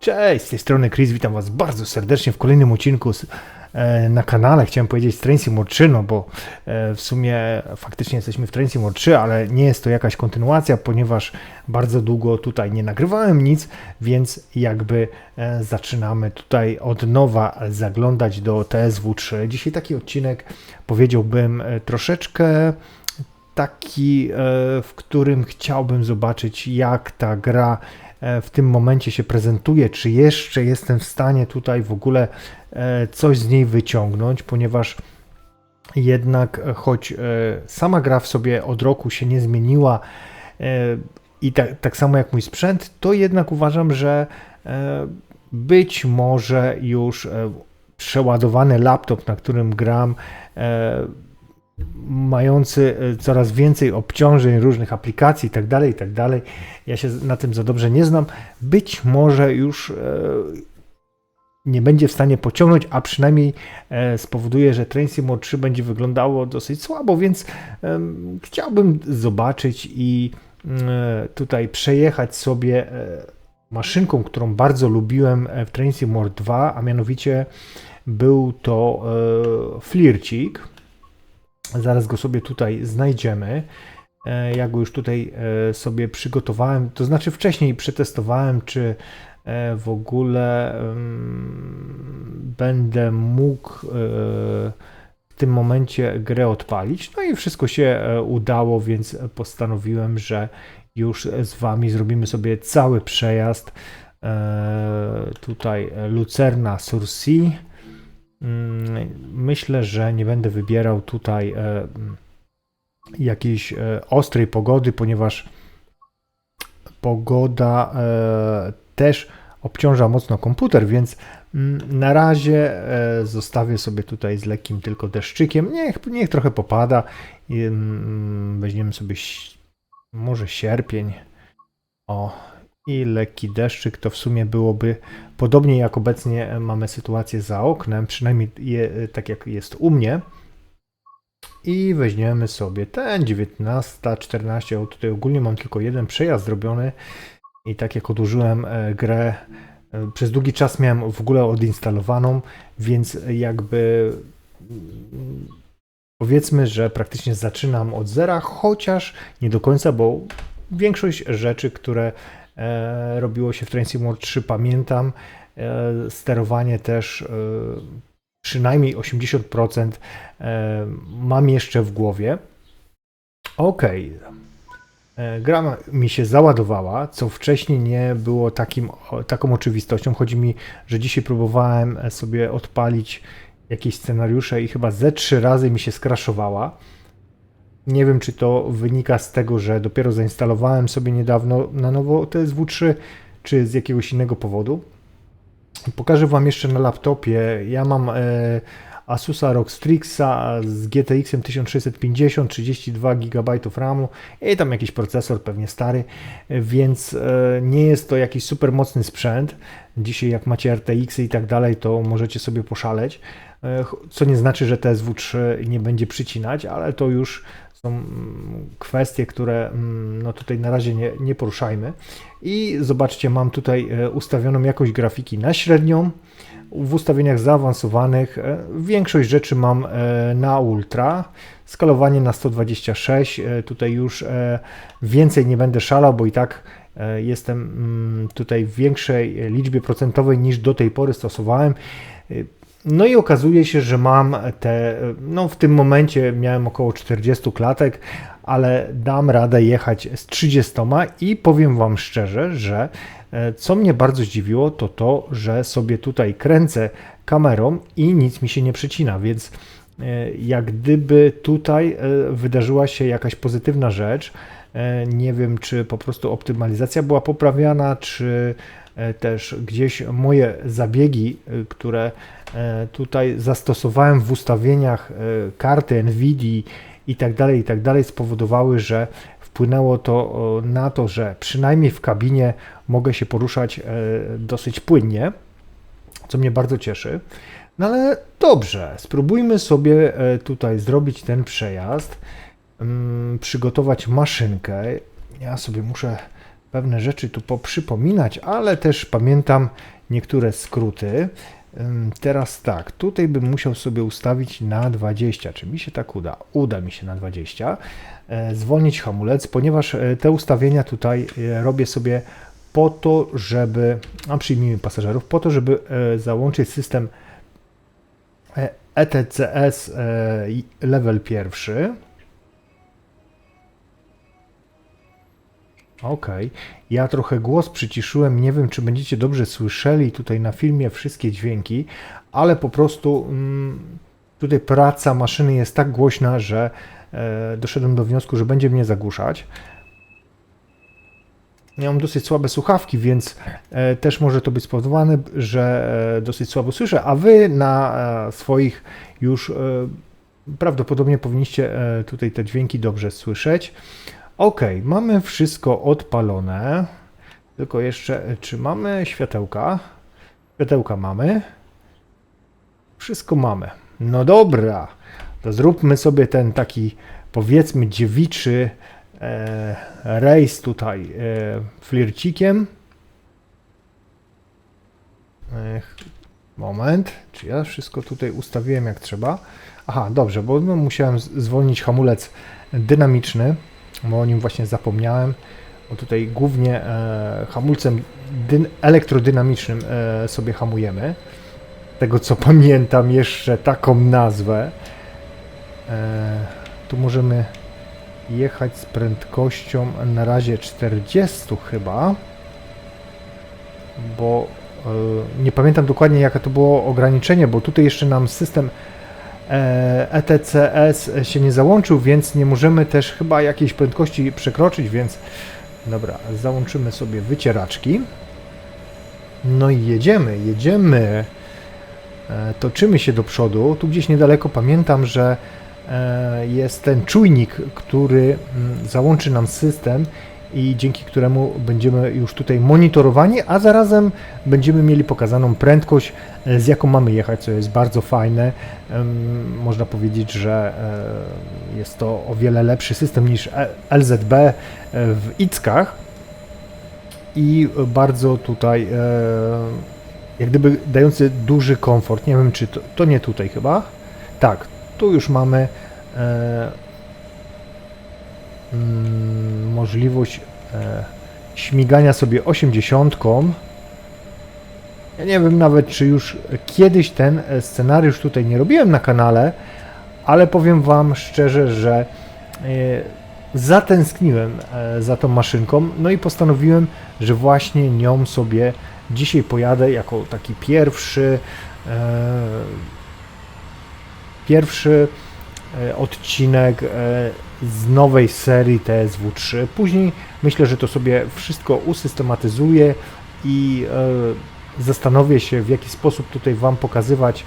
Cześć, z tej strony Chris, witam Was bardzo serdecznie w kolejnym odcinku e, na kanale. Chciałem powiedzieć z Sim 3, no bo e, w sumie faktycznie jesteśmy w Train Sim 3, ale nie jest to jakaś kontynuacja, ponieważ bardzo długo tutaj nie nagrywałem nic, więc jakby e, zaczynamy tutaj od nowa zaglądać do TSW 3. Dzisiaj taki odcinek powiedziałbym troszeczkę taki, w którym chciałbym zobaczyć, jak ta gra w tym momencie się prezentuje, czy jeszcze jestem w stanie tutaj w ogóle e, coś z niej wyciągnąć, ponieważ jednak e, choć e, sama gra w sobie od roku się nie zmieniła e, i tak, tak samo jak mój sprzęt, to jednak uważam, że e, być może już e, przeładowany laptop, na którym gram, e, mający e, coraz więcej obciążeń różnych aplikacji i tak dalej, i tak. Ja się na tym za dobrze nie znam. Być może już e, nie będzie w stanie pociągnąć, a przynajmniej e, spowoduje, że Train Sim 3 będzie wyglądało dosyć słabo, więc chciałbym zobaczyć i tutaj przejechać sobie maszynką, którą bardzo lubiłem w Train Sim 2, a mianowicie był to flircik. Zaraz go sobie tutaj znajdziemy. E, Ja go już tutaj e, sobie przygotowałem, to znaczy wcześniej przetestowałem, czy e, w ogóle będę mógł w tym momencie grę odpalić. No i wszystko się udało, więc postanowiłem, że już z Wami zrobimy sobie cały przejazd. Tutaj Lucerna Sursi. Myślę, że nie będę wybierał tutaj e, jakiejś e, ostrej pogody, ponieważ pogoda e, też obciąża mocno komputer, więc mm, na razie zostawię sobie tutaj z lekkim tylko deszczykiem. Niech, niech trochę popada. Mm, Weźmiemy sobie może sierpień. O, i lekki deszczyk to w sumie byłoby podobnie jak obecnie mamy sytuację za oknem, przynajmniej je, tak jak jest u mnie. I weźmiemy sobie ten 19, 14. O, tutaj ogólnie mam tylko jeden przejazd zrobiony. I tak jak odłożyłem e, grę, e, przez długi czas miałem w ogóle odinstalowaną, więc jakby mm, powiedzmy, że praktycznie zaczynam od zera, chociaż nie do końca, bo większość rzeczy, które robiło się w Train Sim 3 pamiętam. E, sterowanie też e, przynajmniej 80% e, mam jeszcze w głowie. Ok. Gra mi się załadowała, co wcześniej nie było takim, taką oczywistością. Chodzi mi, że dzisiaj próbowałem e, sobie odpalić jakieś scenariusze i chyba ze trzy razy mi się skraszowała. Nie wiem, czy to wynika z tego, że dopiero zainstalowałem sobie niedawno na nowo TSW3, czy z jakiegoś innego powodu. Pokażę Wam jeszcze na laptopie. Ja mam e, Asusa ROG Strixa z GTX 1650, 32 GB RAMu i tam jakiś procesor, pewnie stary, więc e, nie jest to jakiś super mocny sprzęt. Dzisiaj jak macie RTX i tak dalej, to możecie sobie poszaleć, e, co nie znaczy, że TSW3 nie będzie przycinać, ale to już są mm, kwestie, które mm, no tutaj na razie nie, nie poruszajmy. I zobaczcie, mam tutaj e, ustawioną jakość grafiki na średnią. W ustawieniach zaawansowanych e, większość rzeczy mam e, na ultra. Skalowanie na 126. E, Tutaj już więcej nie będę szalał, bo i tak jestem mm, tutaj w większej liczbie procentowej niż do tej pory stosowałem. No i okazuje się, że mam te, no w tym momencie miałem około 40 klatek, ale dam radę jechać z 30 i powiem Wam szczerze, że e, co mnie bardzo zdziwiło, to to, że sobie tutaj kręcę kamerą i nic mi się nie przecina, więc e, jak gdyby tutaj e, wydarzyła się jakaś pozytywna rzecz. Nie wiem, czy po prostu optymalizacja była poprawiana, czy też gdzieś moje zabiegi, które tutaj zastosowałem w ustawieniach e, karty NVIDII i tak dalej, i tak dalej, spowodowały, że wpłynęło to na to, że przynajmniej w kabinie mogę się poruszać e, dosyć płynnie, co mnie bardzo cieszy. No ale dobrze, spróbujmy sobie e, tutaj zrobić ten przejazd, mm, przygotować maszynkę. Ja sobie muszę pewne rzeczy tu poprzypominać, ale też pamiętam niektóre skróty. Teraz tak, tutaj bym musiał sobie ustawić na 20. Czy mi się tak uda? Uda mi się na 20. E, Zwolnić hamulec, ponieważ e, te ustawienia tutaj e, robię sobie po to, żeby, a przyjmijmy pasażerów, po to, żeby załączyć system ETCS level pierwszy. Okej, ja trochę głos przyciszyłem, nie wiem czy będziecie dobrze słyszeli tutaj na filmie wszystkie dźwięki, ale po prostu mm, tutaj praca maszyny jest tak głośna, że e, doszedłem do wniosku, że będzie mnie zagłuszać. Ja mam dosyć słabe słuchawki, więc e, też może to być spowodowane, że e, dosyć słabo słyszę, a wy na e, swoich już e, prawdopodobnie powinniście e, tutaj te dźwięki dobrze słyszeć. Ok, mamy wszystko odpalone. Tylko jeszcze, e, czy mamy światełka? Światełka mamy. Wszystko mamy. No dobra, to zróbmy sobie ten taki, powiedzmy, dziewiczy e, rejs tutaj e, flircikiem. Ech, moment, czy ja wszystko tutaj ustawiłem jak trzeba? Aha, dobrze, bo no, musiałem zwolnić hamulec dynamiczny, bo o nim właśnie zapomniałem. Bo tutaj głównie e, hamulcem dyn- elektrodynamicznym e, sobie hamujemy. Tego co pamiętam jeszcze taką nazwę. E, tu możemy jechać z prędkością na razie 40 chyba. Bo e, nie pamiętam dokładnie jaka to było ograniczenie, bo tutaj jeszcze nam system ETCS się nie załączył, więc nie możemy też chyba jakiejś prędkości przekroczyć, więc dobra, załączymy sobie wycieraczki. No i jedziemy, jedziemy. E, Toczymy się do przodu. Tu gdzieś niedaleko pamiętam, że e, jest ten czujnik, który mm, załączy nam system i dzięki któremu będziemy już tutaj monitorowani, a zarazem będziemy mieli pokazaną prędkość, e, z jaką mamy jechać, co jest bardzo fajne. Można powiedzieć, że e, jest to o wiele lepszy system niż E- LZB w Ickach i bardzo tutaj jak gdyby dający duży komfort. Nie wiem, czy to, to nie tutaj chyba. Tak, tu już mamy mm, możliwość e, śmigania sobie 80. Ja nie wiem nawet, czy już kiedyś ten e, scenariusz tutaj nie robiłem na kanale, ale powiem Wam szczerze, że e, zatęskniłem za tą maszynką, no i postanowiłem, że właśnie nią sobie dzisiaj pojadę jako taki pierwszy pierwszy odcinek z nowej serii TSW3. Później myślę, że to sobie wszystko usystematyzuję i e, zastanowię się, w jaki sposób tutaj Wam pokazywać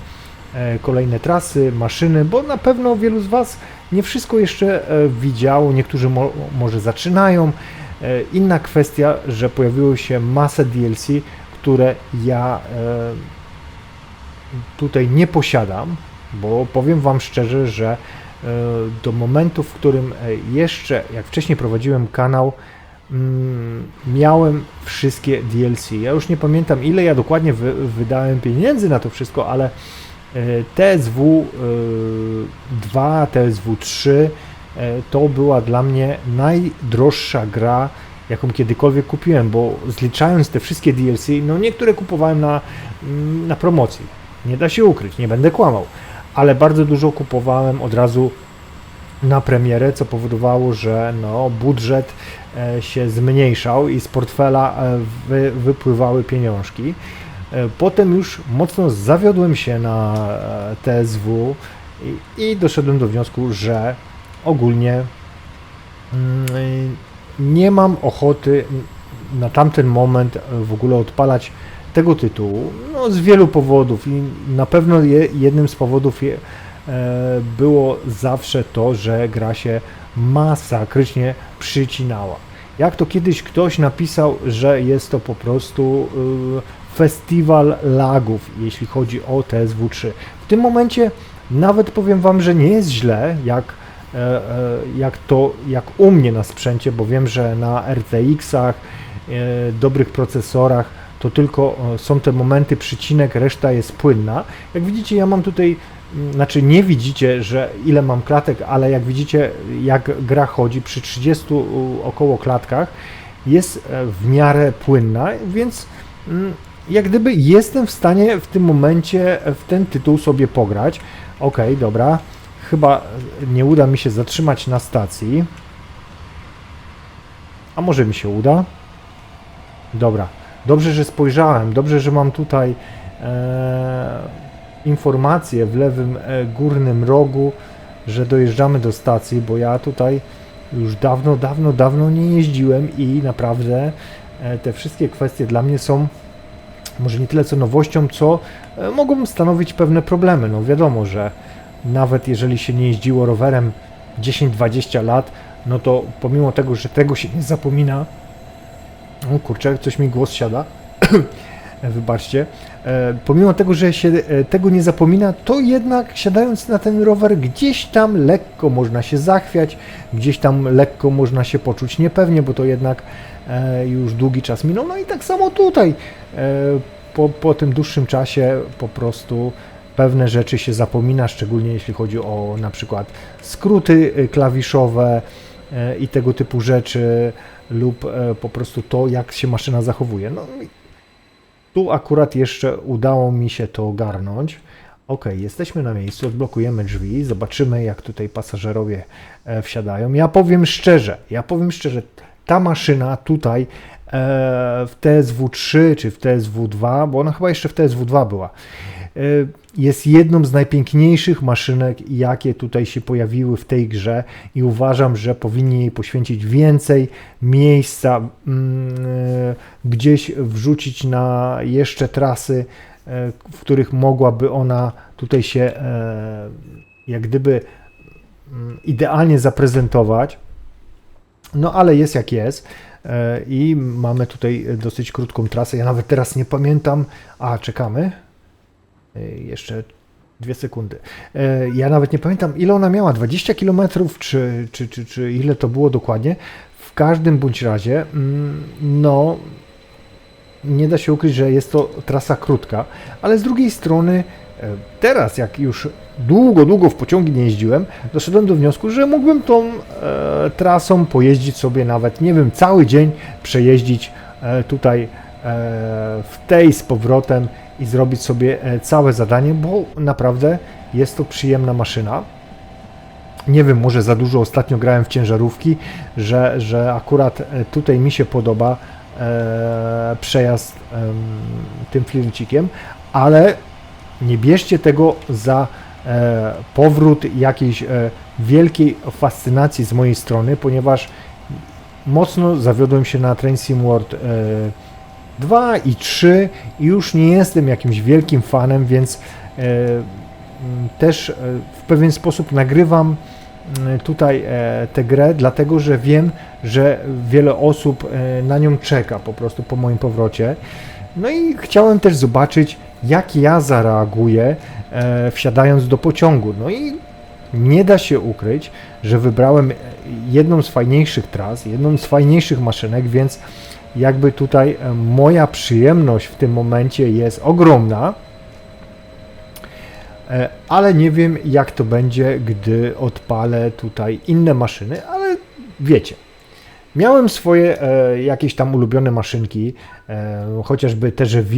e, kolejne trasy, maszyny, bo na pewno wielu z Was nie wszystko jeszcze e, widziało, niektórzy mo może zaczynają. E, Inna kwestia, że pojawiło się masę DLC, które ja e, tutaj nie posiadam, bo powiem Wam szczerze, że do momentu, w którym e, jeszcze, jak wcześniej prowadziłem kanał, mm, miałem wszystkie DLC. Ja już nie pamiętam, ile ja dokładnie wy, wydałem pieniędzy na to wszystko, ale e, TSW e, 2, TSW 3 e, to była dla mnie najdroższa gra, jaką kiedykolwiek kupiłem, bo zliczając te wszystkie DLC, no niektóre kupowałem na, mm, na promocji. Nie da się ukryć, nie będę kłamał, ale bardzo dużo kupowałem od razu na premierę, co powodowało, że no, budżet e, się zmniejszał i z portfela e, wy, wypływały pieniążki. E, Potem już mocno zawiodłem się na TSW i, i doszedłem do wniosku, że ogólnie mm, nie mam ochoty na tamten moment w ogóle odpalać tego tytułu, no z wielu powodów i na pewno je, jednym z powodów je, e, było zawsze to, że gra się masakrycznie przycinała. Jak to kiedyś ktoś napisał, że jest to po prostu y, festiwal lagów, jeśli chodzi o TSW3. W tym momencie nawet powiem Wam, że nie jest źle, jak, e, e, jak to, jak u mnie na sprzęcie, bo wiem, że na RTX-ach dobrych procesorach to tylko są te momenty przycinek, reszta jest płynna. Jak widzicie, ja mam tutaj, mm, znaczy nie widzicie, że ile mam klatek, ale jak widzicie, jak gra chodzi przy 30 około klatkach, jest e, w miarę płynna, więc mm, jak gdyby jestem w stanie w tym momencie w ten tytuł sobie pograć. Ok, dobra, chyba nie uda mi się zatrzymać na stacji. A może mi się uda? Dobra, dobrze, że spojrzałem, dobrze, że mam tutaj e, informację w lewym e, górnym rogu, że dojeżdżamy do stacji, bo ja tutaj już dawno, dawno, dawno nie jeździłem i naprawdę e, te wszystkie kwestie dla mnie są może nie tyle co nowością, co e, mogą stanowić pewne problemy. No wiadomo, że nawet jeżeli się nie jeździło rowerem 10-20 lat, no to pomimo tego, że tego się nie zapomina, o kurczę, coś mi głos siada, wybaczcie, e, pomimo tego, że się e, tego nie zapomina, to jednak siadając na ten rower gdzieś tam lekko można się zachwiać, gdzieś tam lekko można się poczuć niepewnie, bo to jednak e, już długi czas minął. No i tak samo tutaj, po, po tym dłuższym czasie po prostu pewne rzeczy się zapomina, szczególnie jeśli chodzi o na przykład skróty klawiszowe i tego typu rzeczy lub po prostu to, jak się maszyna zachowuje. No, tu akurat jeszcze udało mi się to ogarnąć. Ok, jesteśmy na miejscu, odblokujemy drzwi, zobaczymy jak tutaj pasażerowie e, wsiadają. Ja powiem szczerze, ja powiem szczerze, ta maszyna tutaj e, w TSW3 czy w TSW2, bo ona chyba jeszcze w TSW2 była, e, jest jedną z najpiękniejszych maszynek, jakie tutaj się pojawiły w tej grze i uważam, że powinni jej poświęcić więcej miejsca, mm, e, gdzieś wrzucić na jeszcze trasy, e, w których mogłaby ona tutaj się e, jak gdyby mm, idealnie zaprezentować. No ale jest jak jest i mamy tutaj dosyć krótką trasę. Ja nawet teraz nie pamiętam, a czekamy. E, jeszcze dwie sekundy. E, ja nawet nie pamiętam, ile ona miała, 20 km, czy, czy, czy, czy ile to było dokładnie. W każdym bądź razie, mm, no, nie da się ukryć, że jest to trasa krótka, ale z drugiej strony, e, teraz, jak już długo, długo w pociągi nie jeździłem, doszedłem do wniosku, że mógłbym tą e, trasą pojeździć sobie nawet, nie wiem, cały dzień przejeździć e, tutaj e, w tej z powrotem i zrobić sobie e, całe zadanie, bo naprawdę jest to przyjemna maszyna. Nie wiem, może za dużo ostatnio grałem w ciężarówki, że, że akurat e, tutaj mi się podoba e, przejazd e, tym flircikiem, ale nie bierzcie tego za e, powrót jakiejś e, wielkiej fascynacji z mojej strony, ponieważ mocno zawiodłem się na Train Sim World 2 i 3 i już nie jestem jakimś wielkim fanem, więc e, też e, w pewien sposób nagrywam tutaj e, tę grę, dlatego że wiem, że wiele osób na nią czeka po prostu po moim powrocie. No i chciałem też zobaczyć, jak ja zareaguję wsiadając do pociągu. No i nie da się ukryć, że wybrałem jedną z fajniejszych tras, jedną z fajniejszych maszynek, więc jakby tutaj e, moja przyjemność w tym momencie jest ogromna, e, ale nie wiem jak to będzie, gdy odpalę tutaj inne maszyny, ale wiecie. Miałem swoje e, jakieś tam ulubione maszynki, chociażby TGV,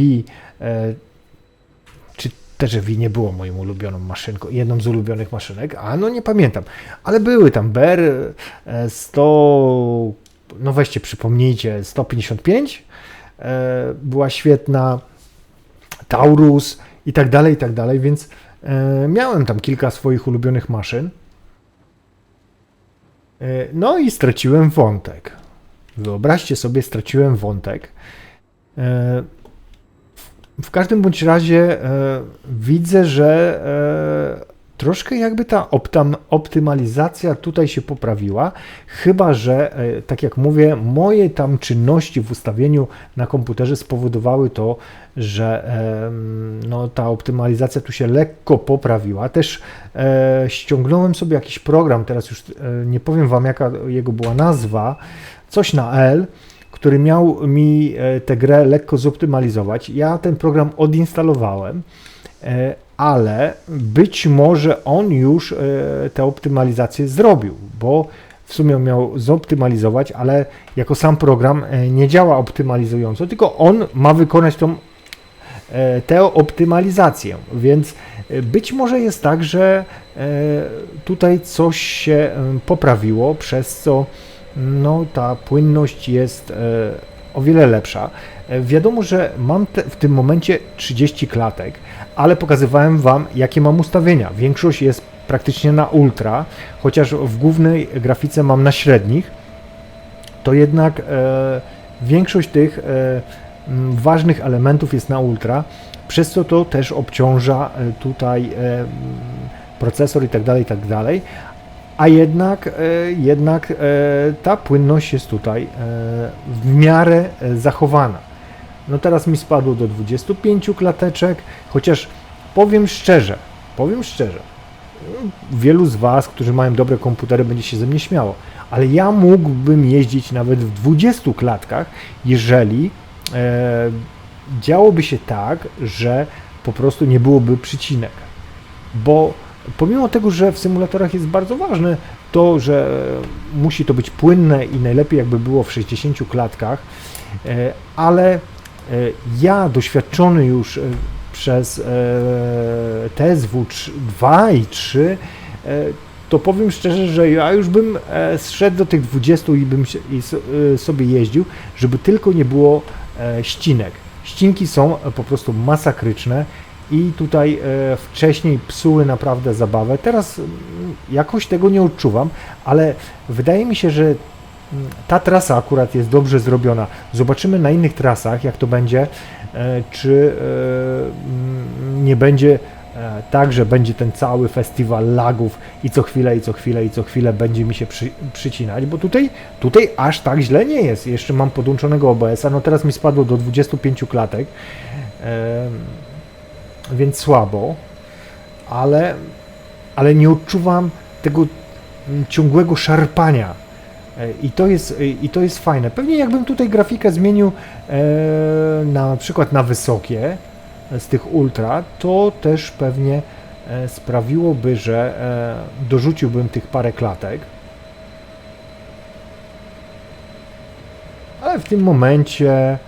czy TGV nie było moją ulubioną maszynką, jedną z ulubionych maszynek, a no nie pamiętam, ale były tam BR 100 no weźcie, przypomnijcie, 155 e, była świetna, Taurus i tak dalej, i tak dalej, więc e, miałem tam kilka swoich ulubionych maszyn. E, no i straciłem wątek. Wyobraźcie sobie, straciłem wątek. W każdym bądź razie widzę, że troszkę jakby ta optymalizacja tutaj się poprawiła, chyba że, e, tak jak mówię, moje tam czynności w ustawieniu na komputerze spowodowały to, że no, ta optymalizacja tu się lekko poprawiła. Też e, ściągnąłem sobie jakiś program, teraz już e, nie powiem Wam jaka jego była nazwa, coś na L, który miał mi tę grę lekko zoptymalizować. Ja ten program odinstalowałem, ale być może on już e, tę optymalizację zrobił, bo w sumie miał zoptymalizować, ale jako sam program nie działa optymalizująco, tylko on ma wykonać tą tę optymalizację, więc być może jest tak, że tutaj coś się poprawiło, przez co no ta płynność jest e, o wiele lepsza. E, wiadomo, że mam te, w tym momencie 30 klatek, ale pokazywałem Wam, jakie mam ustawienia. Większość jest praktycznie na ultra, chociaż w głównej grafice mam na średnich, to jednak e, większość tych e, ważnych elementów jest na ultra, przez co to też obciąża e, tutaj e, procesor i tak dalej, i tak dalej, a jednak, e, jednak e, ta płynność jest tutaj e, w miarę zachowana. No teraz mi spadło do 25 klateczek, chociaż powiem szczerze, powiem szczerze, wielu z Was, którzy mają dobre komputery, będzie się ze mnie śmiało, ale ja mógłbym jeździć nawet w 20 klatkach, jeżeli e, działoby się tak, że po prostu nie byłoby przycinek. Bo Pomimo tego, że w symulatorach jest bardzo ważne to, że musi to być płynne i najlepiej jakby było w 60 klatkach, e, ale ja doświadczony już e, przez TSW 2 i 3 to powiem szczerze, że ja już bym zszedł do tych 20 i bym sobie jeździł, żeby tylko nie było ścinek. Ścinki są po prostu masakryczne i tutaj e, wcześniej psuły naprawdę zabawę. Teraz mm, jakoś tego nie odczuwam, ale wydaje mi się, że ta trasa akurat jest dobrze zrobiona. Zobaczymy na innych trasach, jak to będzie, e, czy e, nie będzie e, tak, że będzie ten cały festiwal lagów i co chwilę, i co chwilę, i co chwilę będzie mi się przy, przycinać, bo tutaj, tutaj aż tak źle nie jest. Jeszcze mam podłączonego OBS-a, no teraz mi spadło do 25 klatek. Więc słabo, ale, ale nie odczuwam tego ciągłego szarpania. E, I to, jest, e, I to jest fajne. Pewnie jakbym tutaj grafikę zmienił e, na przykład na wysokie z tych ultra, to też pewnie sprawiłoby, że dorzuciłbym tych parę klatek. Ale w tym momencie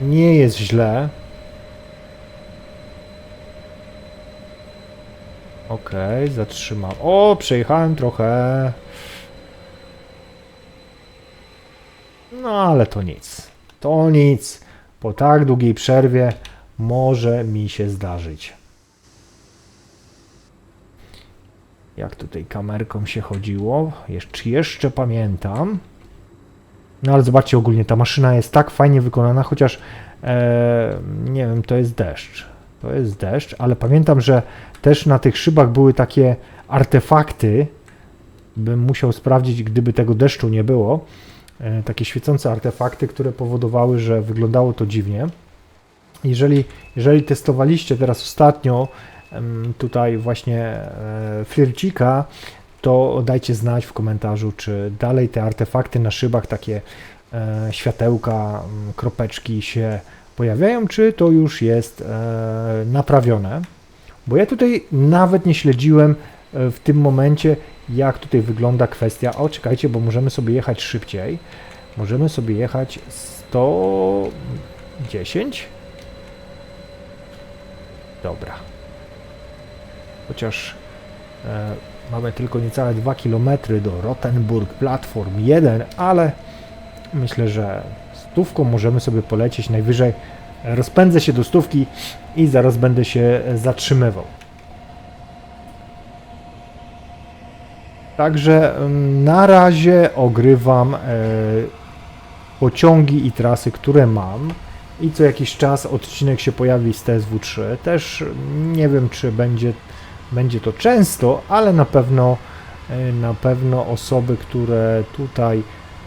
nie jest źle. Okej, okay, zatrzymam. O, przejechałem trochę. No ale to nic. To nic. Po tak długiej przerwie może mi się zdarzyć. Jak tutaj kamerką się chodziło. Jeszcze, jeszcze pamiętam. No ale zobaczcie ogólnie, ta maszyna jest tak fajnie wykonana, chociaż e, nie wiem, to jest deszcz. To jest deszcz, ale pamiętam, że też na tych szybach były takie artefakty, bym musiał sprawdzić, gdyby tego deszczu nie było, e, takie świecące artefakty, które powodowały, że wyglądało to dziwnie. Jeżeli, jeżeli testowaliście teraz ostatnio tutaj właśnie e, flircika, to dajcie znać w komentarzu, czy dalej te artefakty na szybach, takie e, światełka, kropeczki się pojawiają, czy to już jest e, naprawione. Bo ja tutaj nawet nie śledziłem e, w tym momencie, jak tutaj wygląda kwestia. O, czekajcie, bo możemy sobie jechać szybciej. Możemy sobie jechać 110. Dobra. Chociaż e, Mamy tylko niecałe 2 km do Rottenburg Platform 1, ale myślę, że stówką możemy sobie polecieć najwyżej. Rozpędzę się do stówki i zaraz będę się zatrzymywał. Także na razie ogrywam e, pociągi i trasy, które mam i co jakiś czas odcinek się pojawi z TSW3. Też nie wiem, czy będzie będzie to często, ale na pewno, e, na pewno osoby, które tutaj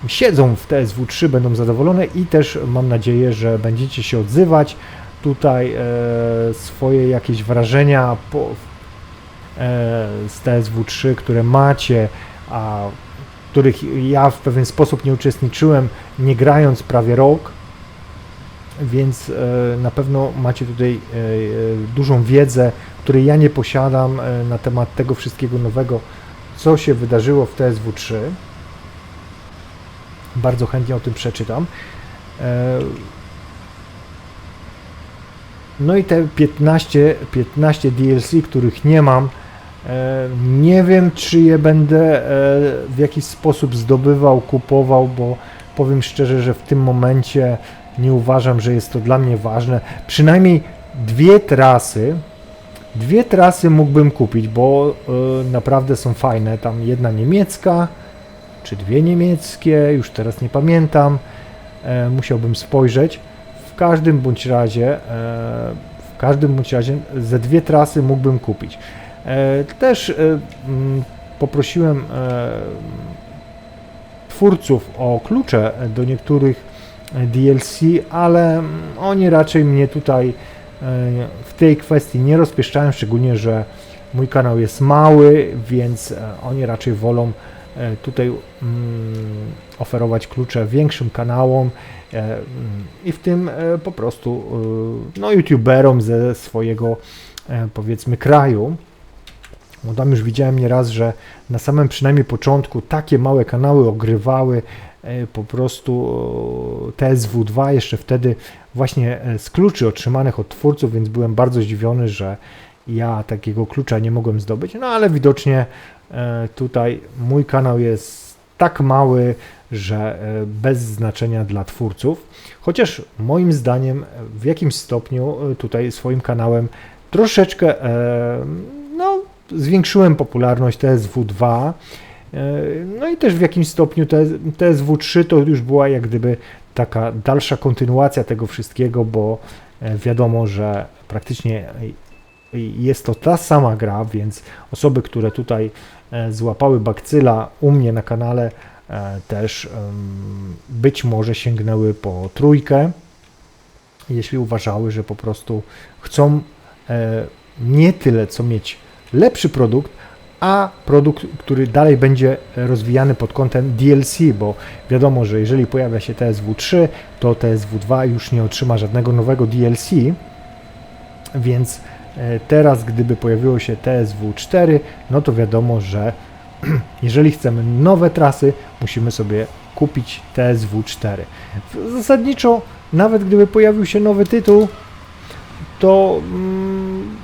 siedzą w TSW3 będą zadowolone i też mam nadzieję, że będziecie się odzywać tutaj e, swoje jakieś wrażenia po, e, z TSW3, które macie, a których ja w pewien sposób nie uczestniczyłem, nie grając prawie rok, więc e, na pewno macie tutaj e, e, dużą wiedzę, której ja nie posiadam e, na temat tego wszystkiego nowego, co się wydarzyło w TSW 3. Bardzo chętnie o tym przeczytam. E, No i te 15, 15 DLC, których nie mam, e, nie wiem, czy je będę e, w jakiś sposób zdobywał, kupował, bo powiem szczerze, że w tym momencie nie uważam, że jest to dla mnie ważne. Przynajmniej dwie trasy, dwie trasy mógłbym kupić, bo naprawdę są fajne. Tam jedna niemiecka, czy dwie niemieckie, już teraz nie pamiętam. E, musiałbym spojrzeć. W każdym bądź razie, e, w każdym bądź razie ze dwie trasy mógłbym kupić. E, też e, mm, poprosiłem e, twórców o klucze do niektórych e, DLC, ale mm, oni raczej mnie tutaj e, w tej kwestii nie rozpieszczają, szczególnie, że mój kanał jest mały, więc e, oni raczej wolą tutaj mm, oferować klucze większym kanałom e, mm, i w tym e, po prostu e, no, youtuberom ze swojego e, powiedzmy kraju. Bo tam już widziałem nieraz, że na samym przynajmniej początku takie małe kanały ogrywały e, po prostu e, TSW2 jeszcze wtedy właśnie e, z kluczy otrzymanych od twórców, więc byłem bardzo zdziwiony, że ja takiego klucza nie mogłem zdobyć. No ale widocznie e, tutaj mój kanał jest tak mały, że e, bez znaczenia dla twórców. Chociaż moim zdaniem e, w jakimś stopniu e, tutaj swoim kanałem troszeczkę e, no, zwiększyłem popularność TSW2. e, No i też w jakimś stopniu te- TSW3 to już była jak gdyby taka dalsza kontynuacja tego wszystkiego, bo e, wiadomo, że praktycznie e, jest to ta sama gra, więc osoby, które tutaj e, złapały bakcyla u mnie na kanale, e, też być może sięgnęły po trójkę, jeśli uważały, że po prostu chcą e, nie tyle co mieć lepszy produkt, a produkt, który dalej będzie rozwijany pod kątem DLC, bo wiadomo, że jeżeli pojawia się TSW3, to TSW2 już nie otrzyma żadnego nowego DLC, więc e, teraz, gdyby pojawiło się TSW4, no to wiadomo, że jeżeli chcemy nowe trasy, musimy sobie kupić TSW4. W- Zasadniczo, nawet gdyby pojawił się nowy tytuł, to mm,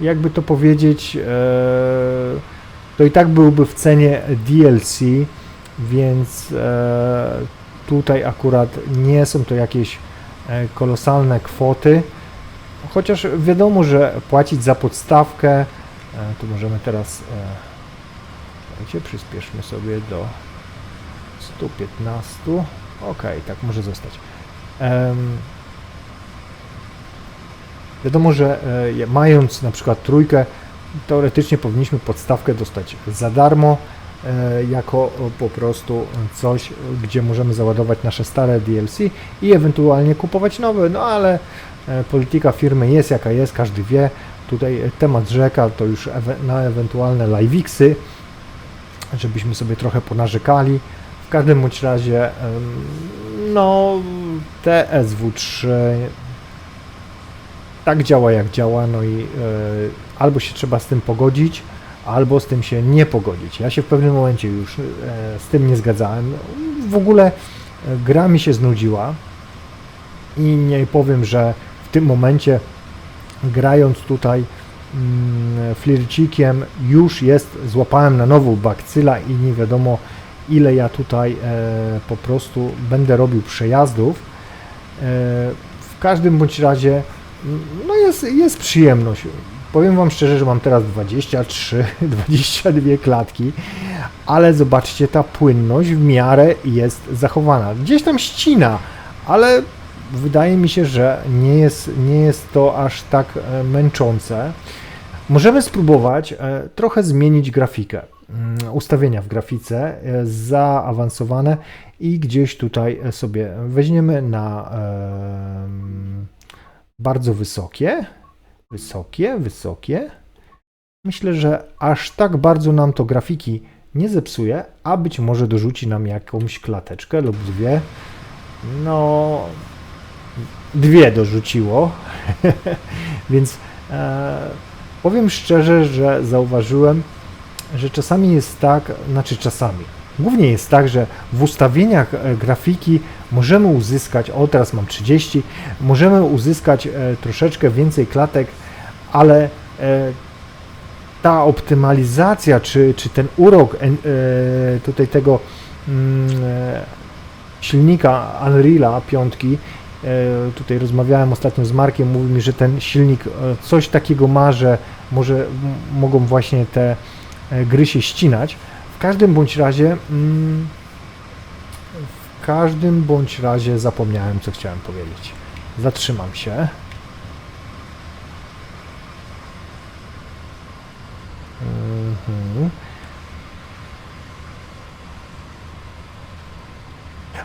jakby to powiedzieć, e, to i tak byłby w cenie DLC, więc e, tutaj akurat nie są to jakieś e, kolosalne kwoty. Chociaż wiadomo, że płacić za podstawkę, e, tu możemy teraz, e, słuchajcie, przyspieszmy sobie do 115. Ok, tak może zostać. Wiadomo, że e, mając na przykład trójkę, teoretycznie powinniśmy podstawkę dostać za darmo, jako po prostu coś, gdzie możemy załadować nasze stare DLC i ewentualnie kupować nowe, no ale polityka firmy jest jaka jest, każdy wie. Tutaj temat rzeka to już ewe- na ewentualne live'ixy, żebyśmy sobie trochę ponarzekali. W każdym bądź razie, no, TSW3 tak działa jak działa, no i e, albo się trzeba z tym pogodzić, albo z tym się nie pogodzić. Ja się w pewnym momencie już e, z tym nie zgadzałem. W ogóle e, gra mi się znudziła i nie powiem, że tym momencie grając tutaj mm, flircikiem już jest, złapałem na nowo bakcyla i nie wiadomo ile ja tutaj e, po prostu będę robił przejazdów. E, w każdym bądź razie no jest, jest przyjemność. Powiem Wam szczerze, że mam teraz 23, 22 klatki, ale zobaczcie, ta płynność w miarę jest zachowana. Gdzieś tam ścina, ale wydaje mi się, że nie jest, nie jest to aż tak e, męczące. Możemy spróbować e, trochę zmienić grafikę. Mm, Ustawienia w grafice e, zaawansowane i gdzieś tutaj sobie weźmiemy na bardzo wysokie, wysokie, wysokie. Myślę, że aż tak bardzo nam to grafiki nie zepsuje, a być może dorzuci nam jakąś klateczkę lub dwie. No, dwie dorzuciło, więc e, powiem szczerze, że zauważyłem, że czasami jest tak, znaczy czasami, głównie jest tak, że w ustawieniach e, grafiki możemy uzyskać, o teraz mam 30, możemy uzyskać e, troszeczkę więcej klatek, ale e, ta optymalizacja, czy, czy ten urok tutaj tego mm, silnika Unreala piątki, e, tutaj rozmawiałem ostatnio z Markiem, mówił mi, że ten silnik e, coś takiego ma, że może mogą właśnie te e, gry się ścinać. W każdym bądź razie mm, w każdym bądź razie zapomniałem, co chciałem powiedzieć. Zatrzymam się. Mhm.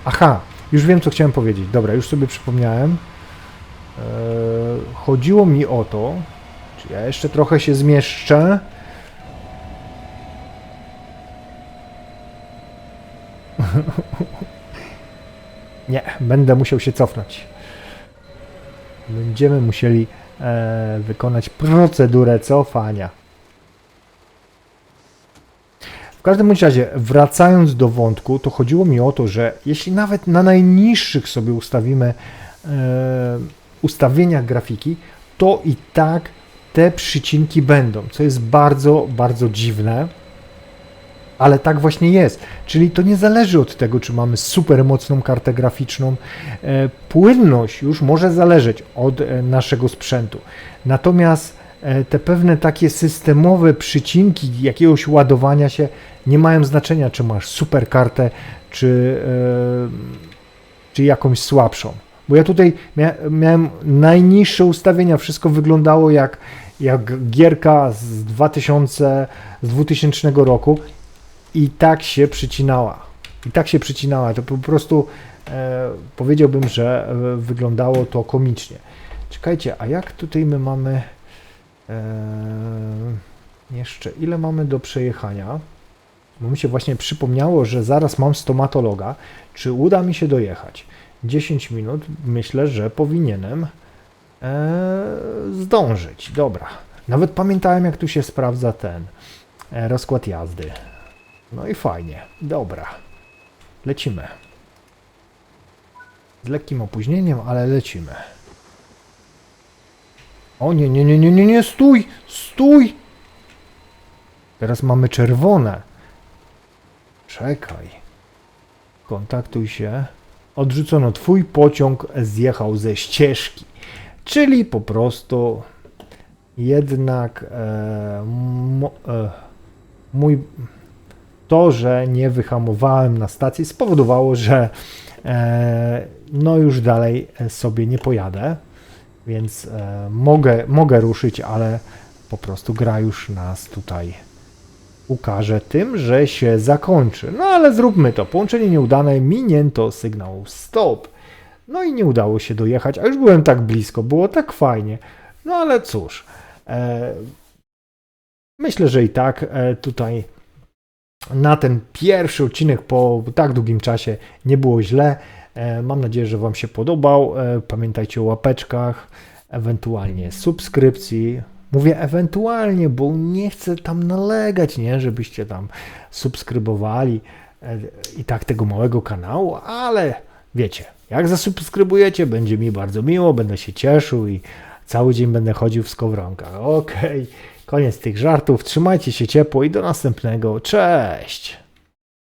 Aha, już wiem, co chciałem powiedzieć. Dobra, już sobie przypomniałem. Eee, chodziło mi o to, czy ja jeszcze trochę się zmieszczę. Nie, będę musiał się cofnąć. Będziemy musieli e, wykonać procedurę cofania. W każdym bądź razie, wracając do wątku, to chodziło mi o to, że jeśli nawet na najniższych sobie ustawimy e, ustawienia grafiki, to i tak te przycinki będą, co jest bardzo, bardzo dziwne. Ale tak właśnie jest. Czyli to nie zależy od tego, czy mamy super mocną kartę graficzną. E, Płynność już może zależeć od e, naszego sprzętu. Natomiast te pewne takie systemowe przycinki jakiegoś ładowania się nie mają znaczenia, czy masz super kartę, czy, e, czy jakąś słabszą. Bo ja tutaj mia miałem najniższe ustawienia, wszystko wyglądało jak, jak gierka z 2000, z 2000 roku i tak się przycinała. I tak się przycinała. To po prostu e, powiedziałbym, że e, wyglądało to komicznie. Czekajcie, a jak tutaj my mamy e, jeszcze ile mamy do przejechania? Bo mi się właśnie przypomniało, że zaraz mam stomatologa. Czy uda mi się dojechać? 10 minut. Myślę, że powinienem e, zdążyć. Dobra. Nawet pamiętałem, jak tu się sprawdza ten e, rozkład jazdy. No i fajnie. Dobra. Lecimy. Z lekkim opóźnieniem, ale lecimy. O nie, nie, nie, nie, nie, nie, stój! Stój! Teraz mamy czerwone. Czekaj. Kontaktuj się. Odrzucono. Twój pociąg zjechał ze ścieżki. Czyli po prostu jednak e, e, mój to, że nie wyhamowałem na stacji spowodowało, że e, no już dalej sobie nie pojadę, więc e, mogę, mogę ruszyć, ale po prostu gra już nas tutaj ukaże tym, że się zakończy. No ale zróbmy to. Połączenie nieudane, minięto sygnał stop. No i nie udało się dojechać, a już byłem tak blisko, było tak fajnie. No ale cóż, e, myślę, że i tak e, tutaj na ten pierwszy odcinek po tak długim czasie nie było źle. E, Mam nadzieję, że Wam się podobał. E, Pamiętajcie o łapeczkach, ewentualnie subskrypcji. Mówię ewentualnie, bo nie chcę tam nalegać, nie, żebyście tam subskrybowali e, i tak tego małego kanału, ale wiecie, jak zasubskrybujecie, będzie mi bardzo miło, będę się cieszył i cały dzień będę chodził w skowronkach. Okej, koniec tych żartów. Trzymajcie się ciepło i do następnego. Cześć!